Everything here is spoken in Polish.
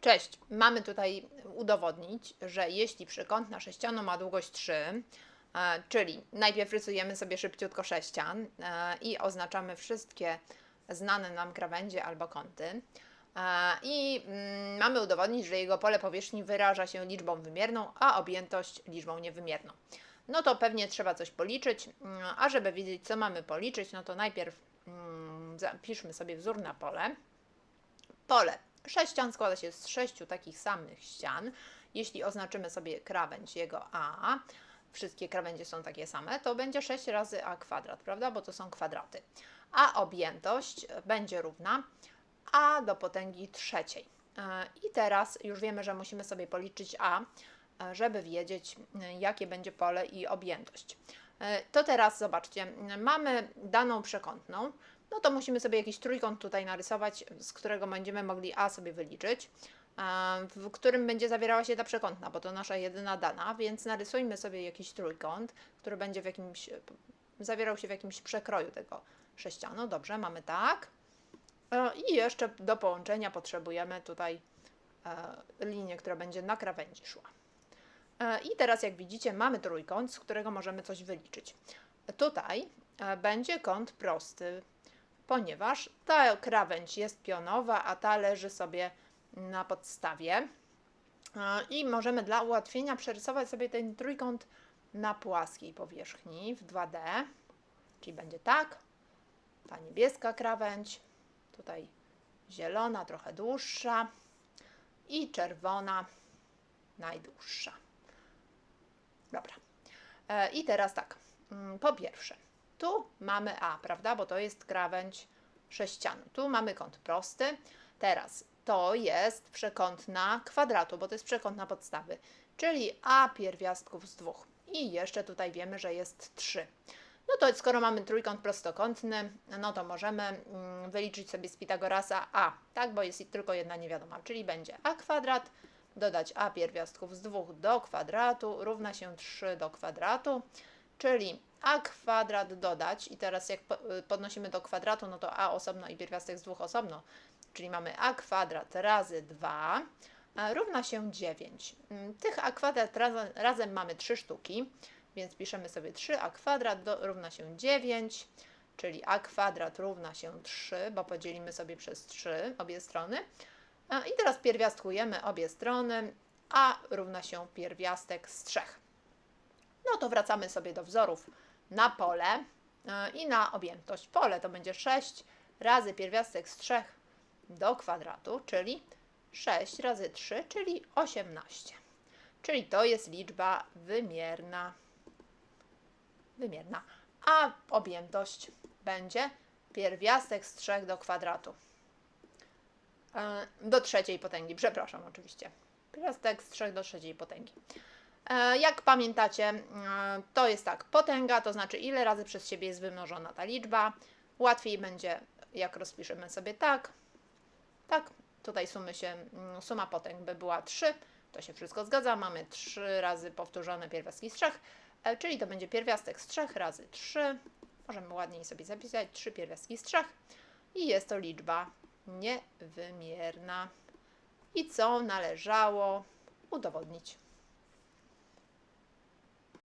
Cześć, mamy tutaj udowodnić, że jeśli przekątna sześcianu ma długość 3, e, czyli najpierw rysujemy sobie szybciutko sześcian e, i oznaczamy wszystkie znane nam krawędzie albo kąty. E, I mm, mamy udowodnić, że jego pole powierzchni wyraża się liczbą wymierną, a objętość liczbą niewymierną. No to pewnie trzeba coś policzyć, mm, a żeby wiedzieć, co mamy policzyć, no to najpierw mm, zapiszmy sobie wzór na pole. Pole sześcian składa się z sześciu takich samych ścian. Jeśli oznaczymy sobie krawędź jego A, wszystkie krawędzie są takie same, to będzie 6 razy A kwadrat, prawda? Bo to są kwadraty. A objętość będzie równa A do potęgi trzeciej. I teraz już wiemy, że musimy sobie policzyć A, żeby wiedzieć, jakie będzie pole i objętość. To teraz zobaczcie, mamy daną przekątną, no to musimy sobie jakiś trójkąt tutaj narysować, z którego będziemy mogli A sobie wyliczyć, w którym będzie zawierała się ta przekątna, bo to nasza jedyna dana, więc narysujmy sobie jakiś trójkąt, który będzie w jakimś, zawierał się w jakimś przekroju tego sześcianu. Dobrze, mamy tak. E, I jeszcze do połączenia potrzebujemy tutaj e, linię, która będzie na krawędzi szła. E, I teraz, jak widzicie, mamy trójkąt, z którego możemy coś wyliczyć. Tutaj będzie kąt prosty, ponieważ ta krawędź jest pionowa, a ta leży sobie na podstawie. I możemy dla ułatwienia przerysować sobie ten trójkąt na płaskiej powierzchni w 2D. Czyli będzie tak, ta niebieska krawędź, tutaj zielona, trochę dłuższa i czerwona, najdłuższa. Dobra. E, I teraz tak. Mm, Po pierwsze, tu mamy A, prawda? Bo to jest krawędź sześcianu. Tu mamy kąt prosty. Teraz to jest przekątna kwadratu, bo to jest przekątna podstawy, czyli A pierwiastków z dwóch. I jeszcze tutaj wiemy, że jest 3. No to skoro mamy trójkąt prostokątny, no to możemy mm, wyliczyć sobie z Pitagorasa A, tak? Bo jest tylko jedna niewiadoma, czyli będzie A kwadrat dodać a pierwiastków z 2 do kwadratu równa się 3 do kwadratu, czyli a kwadrat dodać i teraz jak y, podnosimy do kwadratu, no to a osobno i pierwiastek z 2 osobno, czyli mamy a kwadrat razy 2 a równa się 9. Mm, Tych a kwadrat razem, razem mamy 3 sztuki, więc piszemy sobie 3a kwadrat do, równa się 9, czyli a kwadrat równa się 3, bo podzielimy sobie przez 3 obie strony. I teraz pierwiastkujemy obie strony, a równa się pierwiastek z 3. No to wracamy sobie do wzorów na pole e, i na objętość. Pole to będzie 6 razy pierwiastek z 3 do kwadratu, czyli 6 razy 3, czyli 18. Czyli to jest liczba wymierna. Wymierna. A objętość będzie pierwiastek z 3 do kwadratu. E, Do trzeciej potęgi, przepraszam oczywiście. Pierwiastek z 3 do trzeciej potęgi. E, Jak pamiętacie, e, to jest tak, potęga to znaczy ile razy przez siebie jest wymnożona ta liczba. Łatwiej będzie, jak rozpiszemy sobie tak, tak, tutaj sumy się, mm, suma potęg by była 3, to się wszystko zgadza, mamy 3 razy powtórzone pierwiastki z 3, e, czyli to będzie pierwiastek z 3 razy 3, możemy ładniej sobie zapisać, 3 pierwiastki z 3 i jest to liczba niewymierna. I co należało udowodnić.